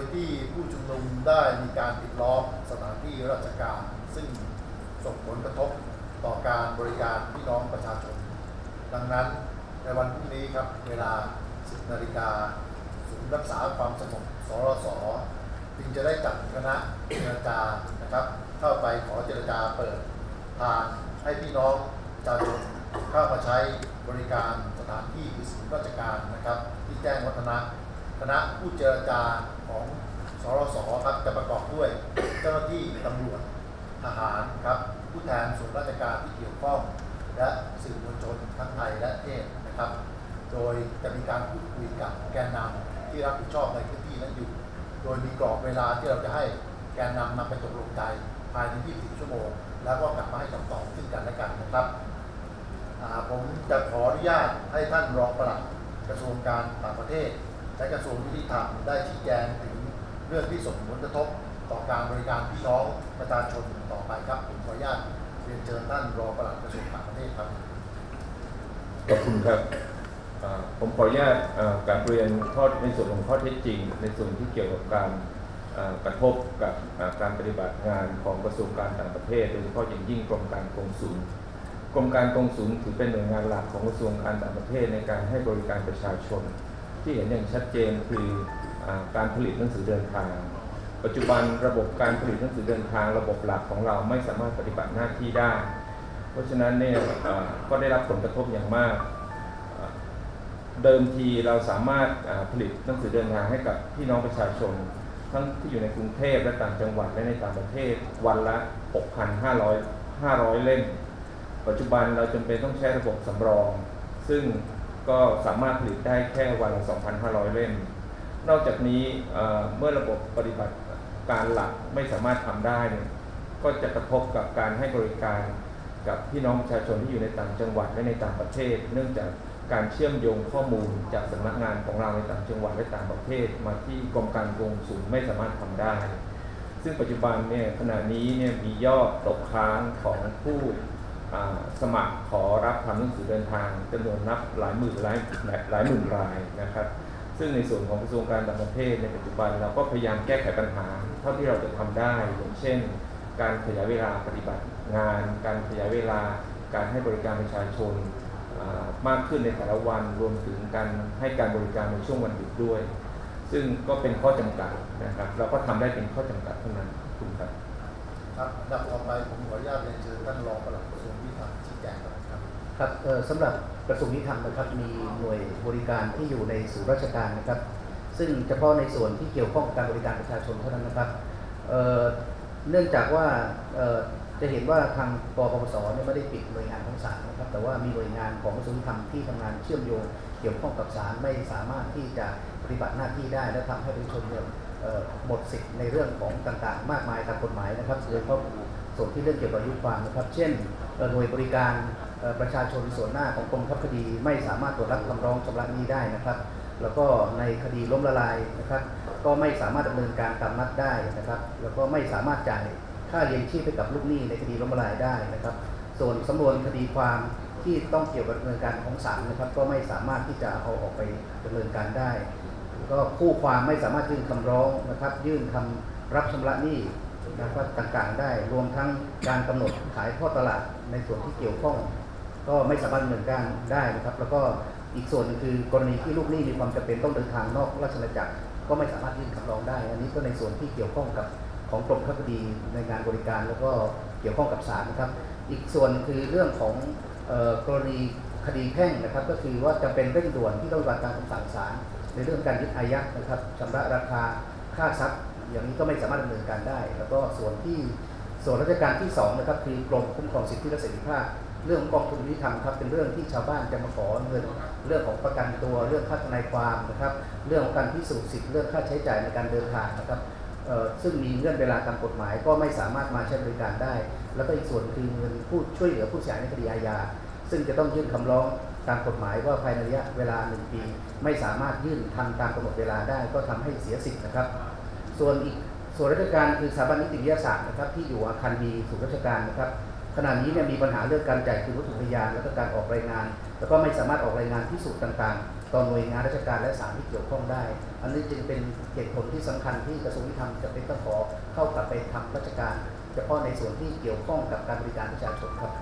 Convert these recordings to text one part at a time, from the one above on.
ยที่ผู้ชุมนุมได้มีการปิดล้อมสถานที่ราชการ ซึ่งส่งผลกระทบต่อการบริการพี่น้องประชาชน ดังนั้นในวันพรุ่งนี้ครับเวลา 10 นาฬิกาศูนย์รักษาความสงบสรสจึงจะได้จัดคณะเจรจานะครับ เข้าไปขอเจรจาเปิดทางให้พี่น้องประชาชนเข้ามาใช้บริการสถานที่คือศูนย์ราชการนะครับ ที่แจ้งวัฒนะ คณะผู้เจรจาของสรสครับจะประกอบด้วยเจ้าหน้าที่ตำรวจทหารครับผู้แทนส่วนราชการที่เกี่ยวข้อง และสื่อมวลชนทั้งไทยและเทศนะครับ โดยจะมีการพูดคุยกับแกนนำที่รับผิดชอบในพื้นที่นั้นอยู่ โดยมีกรอบเวลาที่เราจะให้แกนนำนำไปตกลงใจภายใน 24 ชั่วโมง แล้วก็กลับมาให้คำตอบซึ่งกันและกันนะครับผมจะขออนุญาตให้ท่านรองปลัดกระทรวงการต่างประเทศ และกระทรวงยุติธรรมได้ชี้แจงถึงเรื่องที่ส่งผลกระทบต่อการบริการพี่น้องประชาชนต่อไปครับผมขออนุญาตเรียนเชิญท่านรองปลัดกระทรวงต่างประเทศครับขอบคุณครับผมขออนุญาตการเรียนข้อในส่วนของข้อเท็จจริง ในส่วนที่เกี่ยวกับการกระทบกับการปฏิบัติงานของกระทรวงการต่างประเทศ โดยเฉพาะอย่างยิ่งกรมการกงสุลกรมการกงสุลถือเป็นหน่วยงานหลักของกระทรวงการต่างประเทศในการให้บริการประชาชน ที่เห็นอย่างชัดเจนคืออการผลิตหนังสือเดินทาง ปัจจุบันระบบการผลิตหนังสือเดินทาง ระบบหลักของเราไม่สามารถปฏิบัติหน้าที่ได้ เพราะฉะนั้นเนี่ยก็ได้รับผลกระทบอย่างมาก เดิมทีเราสามารถผลิตหนังสือเดินทางให้กับพี่น้องประชาชน ทั้งที่อยู่ในกรุงเทพและต่างจังหวัดและในต่างประเทศวันละ 6,500 500 เล่มปัจจุบันเราจำเป็นต้องใช้ระบบสำรอง ซึ่ง ก็สามารถผลิตได้แค่วันละ 2,500 เล่ม นอกจากนี้เมื่อระบบปฏิบัติการหลักไม่สามารถทำได้ ก็จะกระทบกับการให้บริการกับพี่น้องประชาชนที่อยู่ในต่างจังหวัดและในต่างประเทศ เนื่องจากการเชื่อมโยงข้อมูลจากสำนักงานของเราในต่างจังหวัดและต่างประเทศ มาที่กรมการกงสุลไม่สามารถทำได้ ซึ่งปัจจุบันเนี่ยขณะนี้เนี่ยมียอดตกค้างของผู้ สมัครขอรับทำหนังสือเดินทางจำนวนนับหลายหมื่นหลายหลายหมื่นรายนะครับ ซึ่งในส่วนของกระทรวงการต่างประเทศในปัจจุบันเราก็พยายามแก้ไขปัญหา เท่าที่เราจะทำได้อย่างเช่น การขยายเวลาปฏิบัติงาน การขยายเวลาการให้บริการประชาชนมากขึ้นในแต่ละวันรวมถึงการให้การบริการในช่วงวันหยุดด้วย ซึ่งก็เป็นข้อจำกัดนะครับ เราก็ทำได้เป็นข้อจำกัดเท่านั้นคุณครับครับดับต่อไปผมขออนุญาตเรียนเชิญท่านรองปลัดกระทรวง ยุติธรรมชี้แจงก่อนครับครับสำหรับกระทรวงยุติธรรมนะครับมีหน่วยบริการที่อยู่ในศูนย์ราชการนะครับ ซึ่งเฉพาะในส่วนที่เกี่ยวข้องกับการบริการประชาชนเท่านั้นนะครับเเนื่องจากว่าจะเห็นว่าทางปปปสเนี่ยไม่ได้ปิดหน่วยงานของศาลนะครับ แต่ว่ามีหน่วยงานของกระทรวงยุติธรรมที่ทำงานเชื่อมโยงเกี่ยวข้องกับศาลไม่สามารถที่จะปฏิบัติหน้าที่ได้ และทำให้ประชาชนเนี่ยหมดสิทธิ์ในเรื่องของต่างๆ มากมายตามกฎหมายนะครับโดยเฉพาะส่วนที่เรื่องเกี่ยวกับอายุความนะครับ เช่น หน่วยบริการประชาชนส่วนหน้าของกรมคับคดีไม่สามารถตรวจรับคำร้องชำระหนี้ได้นะครับ แล้วก็ในคดีล้มละลายนะครับ ก็ไม่สามารถดำเนินการตามนัดได้นะครับ แล้วก็ไม่สามารถจ่ายค่าเลี้ยงชีพให้กับลูกหนี้ในคดีล้มละลายได้นะครับ ส่วนสำนวนคดีความที่ต้องเกี่ยวกับดำเนินการของศาลนะครับ ก็ไม่สามารถที่จะเอาออกไปดำเนินการได้ ก็คู่ความไม่สามารถยื่นคำร้องนะครับ ยื่นคำรับชำระหนี้ นะครับต่างๆได้รวมทั้งการกำหนดขายทอดตลาดในส่วนที่เกี่ยวข้อง ก็ไม่สามารถดำเนินการได้นะครับ แล้วก็อีกส่วนหนึงคือกรณีที่ลูกหนี้มีความจำเป็นต้องเดินทางนอกราชอาณาจักรก็ไม่สามารถยื่นคำร้องได้ อันนี้ก็ในส่วนที่เกี่ยวข้องกับของกรมคดีในงานบริการ แล้วก็เกี่ยวข้องกับศาลนะครับ อีกส่วนคือเรื่องของออกรณีคดีแพ่งนะครับ ก็คือว่าจะเป็นเร่งด่วนที่ต้องปฏิบัติตามคำสั่งศาลในเรื่องการยึดอายัดนะครับชำระราคาค่าทรัพย์ อย่างนี้ก็ไม่สามารถดำเนินการได้ แล้วก็ส่วนที่ส่วนราชการที่สองนะครับคือกรมคุ้มครองสิทธิและเสรีภาพ เรื่องของกองทุนยุติธรรมครับเป็นเรื่องที่ชาวบ้านจะมาขอเงินเรื่องของประกันตัวเรื่องค่าทนายความนะครับ เรื่องของการพิสูจน์สิทธิ์เรื่องค่าใช้จ่ายในการเดินทางนะครับซึ่งมีเงื่อนเวลาตามกฎหมายก็ไม่สามารถมาใช้บริการได้ แล้วก็อีกส่วนคือเงินผู้ช่วยเหลือผู้เสียหายในคดีอาญาซึ่งจะต้องยื่นคำร้องตามกฎหมายว่าภายในระยะเวลาหนึ่งปี ไม่สามารถยื่นทันตามกำหนดเวลาได้ก็ทำให้เสียสิทธิ์นะครับ ส่วนอีกส่วนราชการคือสถาบันนิติวิทยาศาสตร์นะครับที่อยู่อาคารบีศูนย์ราชการนะครับขณะนี้เนี่ยมีปัญหาเรื่องการจ่ายคืนวัตถุพยานแล้วก็การออกรายงาน แล้วก็ไม่สามารถออกรายงานพิสูจน์ต่างๆ ต่อหน่วยงานราชการและศาลที่เกี่ยวข้องได้ อันนี้จึงเป็นเหตุผลที่สำคัญที่กระทรวงยุติธรรมจะเป็นต้องขอเข้ากลับไปทำราชการ เฉพาะในส่วนที่เกี่ยวข้องกับการบริการประชาชนครับ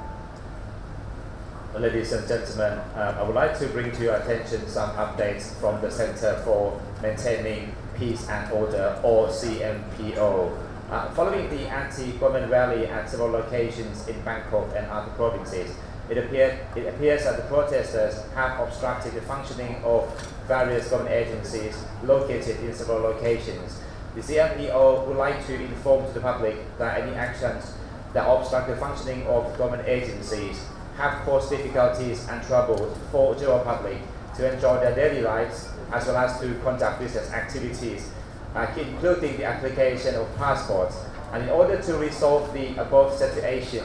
Ladies and gentlemen, um, I would like to bring to your attention some updates from the Center for Maintaining Peace and Order, or CMPO. Uh, following the anti-government rally at several locations in Bangkok and other provinces, it, appeared, it appears that the protesters have obstructed the functioning of various government agencies located in several locations. The CMPO would like to inform to the public that any actions that obstruct the functioning of government agencies have caused difficulties and troubles for the general public to enjoy their daily lives as well as to conduct business activities, uh, including the application of passports. And in order to resolve the above situation,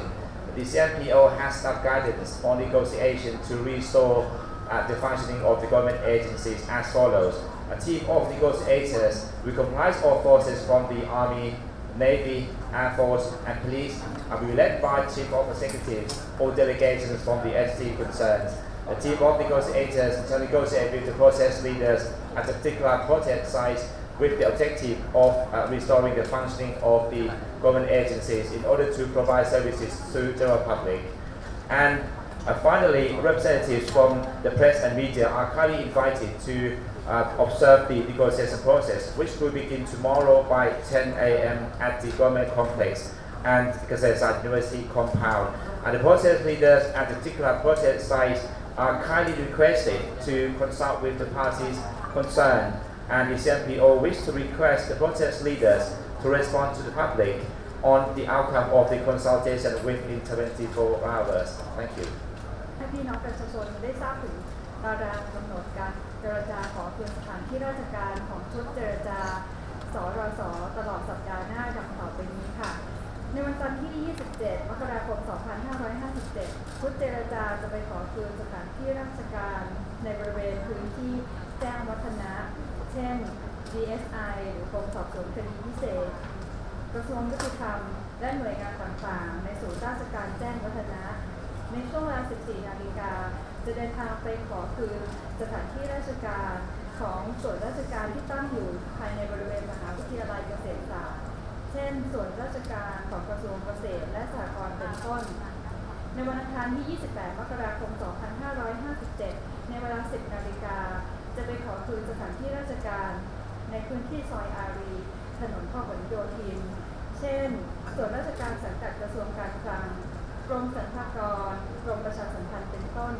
the CMPO has staff guidance on negotiation to restore uh, the functioning of the government agencies as follows. A team of negotiators will comprise all forces from the Army, Navy, Air Force, and Police and will be led by Chief of Executives or delegations from the entity concerns. The team of negotiators shall negotiate with the process leaders at a particular protest site with the objective of uh, restoring the functioning of the government agencies in order to provide services to the general public. And uh, finally, representatives from the press and media are kindly invited to uh, observe the negotiation process, which will begin tomorrow by 10 a.m. at the government complex and Kasetsat University compound. And the protest leaders at the particular protest site are kindly requested to consult with the parties concerned. And the CMPO wish to request the protest leaders to respond to the public on the outcome of the consultation within 24 hours. Thank you. ให้พี่น้องประชาชนได้ทราบถึงตารางกำหนดการเจรจาขอคืนสถานที่ราชการของชุดเจรจา สรส ตลอดสัปดาห์หน้าดังต่อไปนี้ค่ะ ในวันจันทร์ที่ 27 มกราคม 2557 ชุดเจรจาจะไปขอคืนสถานที่ราชการในบริเวณพื้นที่แจ้งวัฒนะ เช่น DSI หรือกรมสอบสวนคดีพิเศษ กระทรวงยุติธรรม และหน่วยงานต่างๆ ในศูนย์ราชการแจ้งวัฒนะ ในช่วงเวลา 14 นาฬิกา จะเดินทางไปขอคืนสถานที่ราชการของส่วนราชการที่ตั้งอยู่ภายในบริเวณมหาวิทยาลัยเกษตรศาสตร์ เช่น ส่วนราชการของกระทรวงเกษตรและสหกรณ์เป็นต้น ในวันอังคารที่ 28 มกราคม 2557 ในเวลา 10 นาฬิกา จะไปขอคืนสถานที่ราชการในพื้นที่ซอยอารี ถนนพหลโยธิน เช่น ส่วนราชการสังกัดกระทรวงการคลัง กรมสรรพากร กรมประชาสัมพันธ์เป็นต้น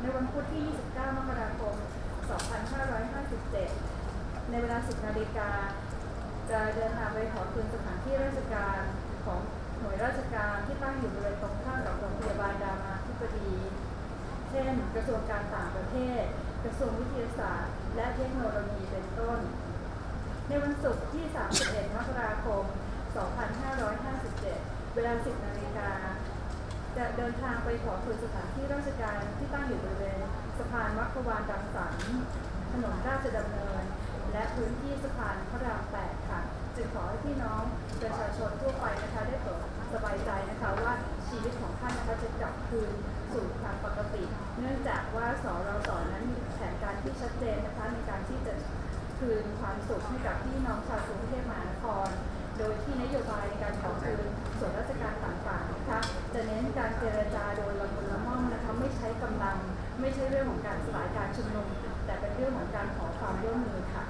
ในวันพุธที่ 29 มกราคม 2557 ในเวลา 10 นาฬิกา จะเดินทางไปขอคืนสถานที่ราชการของหน่วยราชการที่ตั้งอยู่บริเวณตรงข้ามกับโรงพยาบาลรามาธิบดี เช่น กระทรวงการต่างประเทศ กระทรวงวิทยาศาสตร์ และเทคโนโลยีเป็นต้น ในวันศุกร์ที่ 31 มกราคม 2557 เวลา 10 นาฬิกา จะเดินทางไปขอคืนสถานที่ราชการที่ตั้งอยู่บริเวณสะพานมัคควานดังสรรค์ถนนราชดำเนิน และพื้นที่สะพานพระราม8ค่ะ จึงขอให้พี่น้องประชาชนทั่วไปนะคะได้โปรดสบายใจนะคะว่าชีวิตของท่านนะคะจะกลับคืนสู่ความปกติ เนื่องจากว่าสรสนั้นมีแผนการที่ชัดเจนนะคะในการที่จะคืนความสุขให้กับพี่น้องชาวกรุงเทพมหานคร โดยที่นโยบายในการขอคืนส่วนราชการต่างๆนะคะจะเน้นการเจรจาโดยละมุนละม่อมนะคะไม่ใช้กำลัง ไม่ใช่เรื่องของการสลายการชุมนุม แต่เป็นเรื่องของการขอความร่วมมือค่ะ